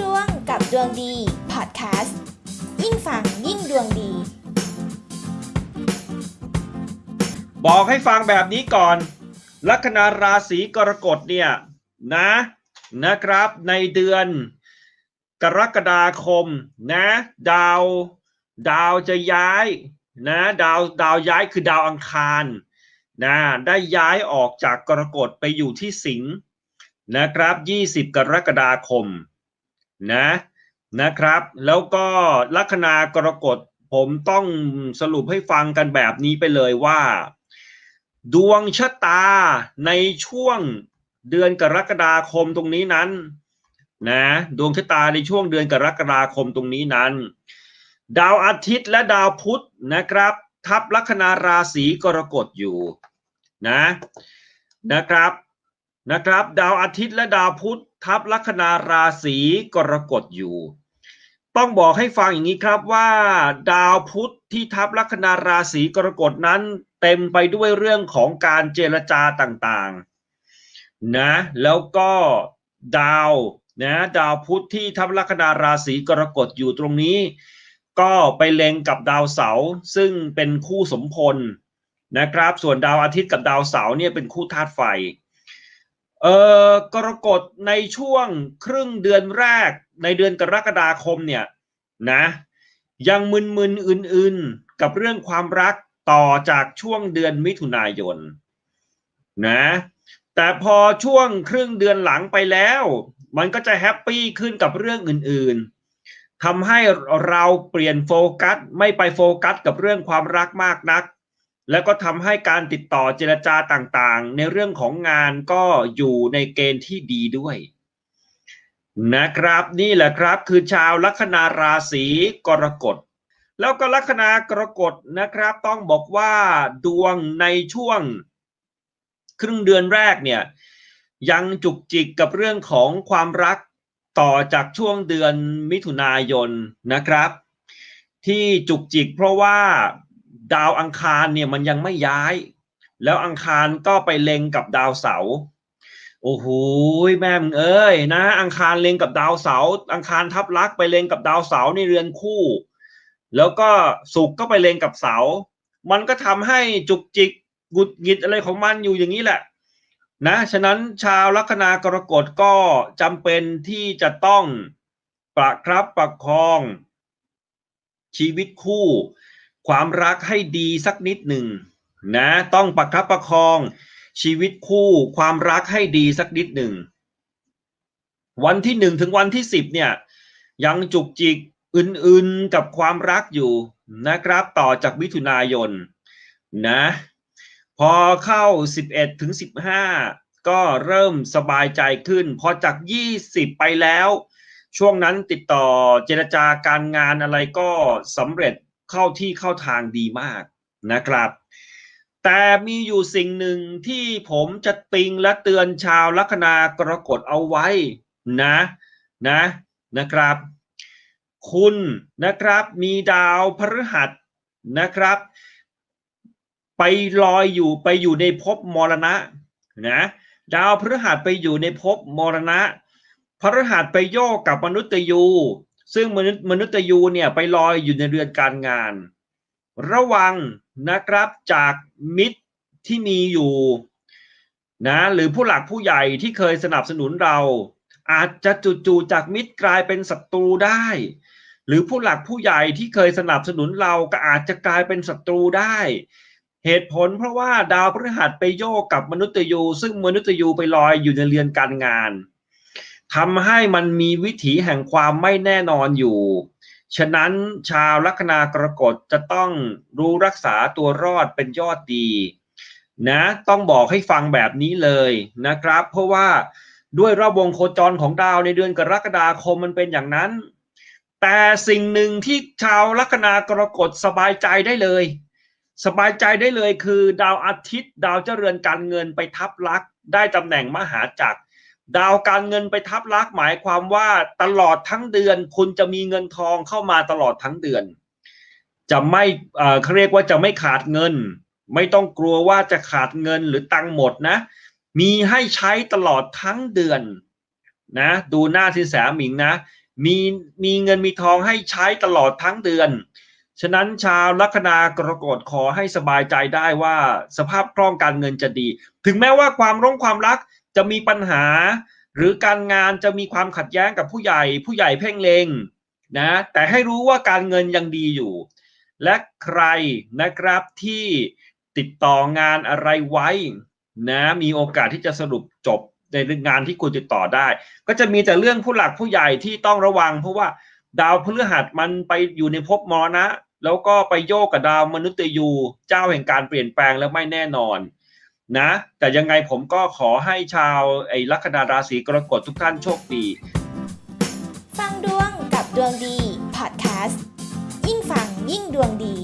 ดวงกับดวงดีพอดแคสต์ยิ่งฟังยิ่งดวงดี บอกให้ฟังแบบนี้ก่อน ลัคนาราศีกรกฎเนี่ยนะนะครับ ในเดือนกรกฎาคมนะ ดาว ดาวจะย้ายนะดาวดาวย้ายคือดาวอังคารนะได้ย้ายออกจากกรกฎไปอยู่ที่สิงห์นะครับ 20 กรกฎาคม นะนะครับ แล้วก็ลัคนากรกฎผมต้องสรุปให้ฟังกันแบบนี้ไปเลยว่า ดวงชะตาในช่วงเดือนกรกฎาคมตรงนี้นั้นนะดวงชะตาในช่วงเดือนกรกฎาคมตรงนี้นั้น ดาวอาทิตย์และดาวพุธนะครับ ทับลัคนาราศีกรกฎอยู่นะนะครับนะครับ ดาวอาทิตย์และดาวพุธ ทับลัคนาราศีกรกฎอยู่ ต้องบอกให้ฟังอย่างนี้ครับว่า ดาวพุธที่ทับลัคนาราศีกรกฎนั้น เต็มไปด้วยเรื่องของการเจรจาต่างๆนะแล้วก็ดาวนะดาวพุธที่ทับลัคนาราศีกรกฎอยู่ตรงนี้ ก็ไปเล็งกับดาวเสาร์ซึ่งเป็นคู่สมพลนะครับ ส่วนดาวอาทิตย์กับดาวเสาร์เนี่ยเป็นคู่ธาตุไฟ เอ่อกรกฎในช่วงครึ่งเดือนแรกในเดือนกรกฎาคมเนี่ยนะยังมึนๆอื่นๆกับเรื่องความรักต่อจากช่วงเดือนมิถุนายนนะแต่พอช่วงครึ่งเดือนหลังไปแล้ว มันก็จะแฮปปี้ขึ้นกับเรื่องอื่นๆทำให้เราเปลี่ยนโฟกัสไม่ไปโฟกัสกับเรื่องความรักมากนัก แล้วก็ทำให้การติดต่อเจรจาต่างๆ ในเรื่องของงานก็อยู่ในเกณฑ์ที่ดีด้วยนะครับนี่แหละครับคือชาวลัคนาราศีกรกฎ แล้วก็ลัคนากรกฎนะครับ ต้องบอกว่าดวงในช่วง ครึ่งเดือนแรกเนี่ยยังจุกจิกกับเรื่องของความรักต่อจากช่วงเดือนมิถุนายนนะครับ ที่จุกจิกเพราะว่า ดาวอังคารเนี่ยมันยังไม่ย้าย แล้วอังคารก็ไปเล็งกับดาวเสาร์โอ้โหแม่มึงเอ้ยนะ อังคารเล็งกับดาวเสาร์อังคารทับลักไปเล็งกับดาวเสาร์ในเรือนคู่ แล้วก็สุกร์ก็ไปเล็งกับเสาร์มันก็ทำให้จุกจิกหงุดหงิดอะไรของมันอยู่อย่างนี้แหละ นะฉะนั้นชาวลัคนากรกฎก็จำเป็นที่จะต้องประครับประคองชีวิตคู่ ความรักให้ดีสักนิดหนึ่งนะต้องประคับประคองชีวิตคู่ความรักให้ดีสักนิดหนึ่ง วันที่หนึ่งถึงวันที่สิบเนี่ยยังจุกจิกอื่นๆกับความรักอยู่นะครับต่อจากมิถุนายนนะพอเข้า 11ถึง15 ก็เริ่มสบายใจขึ้น พอจาก 20 ไปแล้ว ช่วงนั้นติดต่อเจรจาการงานอะไรก็สำเร็จ เข้าที่เข้าทางดีมากนะครับ แต่มีอยู่สิ่งหนึ่งที่ผมจะติงและเตือนชาวลัคนากรกฎเอาไว้นะนะนะครับ คุณนะครับมีดาวพฤหัสนะครับ ไปลอยอยู่ไปอยู่ในภพมรณะนะดาวพฤหัสไปอยู่ในภพมรณะพฤหัสไปโยกกับมนุษย์ยู ซึ่งมนุษย์มนุษย์ยูเนี่ยไปลอยอยู่ในเรือนการงาน ระวังนะครับจากมิตรที่มีอยู่นะหรือผู้หลักผู้ใหญ่ที่เคยสนับสนุนเรา อาจจะจู่ๆจากมิตรกลายเป็นศัตรูได้ หรือผู้หลักผู้ใหญ่ที่เคยสนับสนุนเราก็อาจจะกลายเป็นศัตรูได้ เหตุผลเพราะว่าดาวพฤหัสไปโยกกับมนุษย์ยูซึ่งมนุษย์ยูไปลอยอยู่ในเรือนการงาน ทำให้มันมีวิถีแห่งความไม่แน่นอนอยู่ ฉะนั้นชาวลัคนากรกฎจะต้องรู้รักษาตัวรอดเป็นยอดดี นะต้องบอกให้ฟังแบบนี้เลยนะครับ เพราะว่าด้วยระวงโคจรของดาวในเดือนกรกฎาคมมันเป็นอย่างนั้น แต่สิ่งหนึ่งที่ชาวลัคนากรกฎสบายใจได้เลย สบายใจได้เลยคือ ดาวอาทิตย์ ดาวเจริญการเงินไปทับลักได้ตำแหน่งมหาจักร ดาวการเงินไปทับลักหมายความว่าตลอดทั้งเดือน คุณจะมีเงินทองเข้ามาตลอดทั้งเดือน จะไม่เขาเรียกว่าจะไม่ขาดเงิน ไม่ต้องกลัวว่าจะขาดเงินหรือตังค์หมดนะ มีให้ใช้ตลอดทั้งเดือนนะ ดูหน้าสินแสหมิงนะ มีมีเงินมีทองให้ใช้ตลอดทั้งเดือน ฉะนั้นชาวลัคนากรกฎขอให้สบายใจได้ว่าสภาพคล่องการเงินจะดี ถึงแม้ว่าความร้องความรักจะมีปัญหา หรือการงานจะมีความขัดแย้งกับผู้ใหญ่ ผู้ใหญ่เพ่งเลงนะแต่ให้รู้ว่าการเงินยังดีอยู่ และใครนะครับที่ติดต่องานอะไรไว้นะมีโอกาสที่จะสรุปจบในเรื่องงานที่คุณติดต่อได้ ก็จะมีแต่เรื่องผู้หลักผู้ใหญ่ที่ต้องระวัง เพราะว่าดาวพฤหัสมันไปอยู่ในภพมรณะ แล้วก็ไปโยกกับดาวมนุษย์ยูเจ้าแห่งการเปลี่ยนแปลงและไม่แน่นอนนะแต่ยังไงผมก็ขอให้ชาวไอ้ลัคนาราศีกรกฎทุกท่านโชคดีฟังดวงกับดวงดีพอดแคสต์ยิ่งฟังยิ่งดวงดี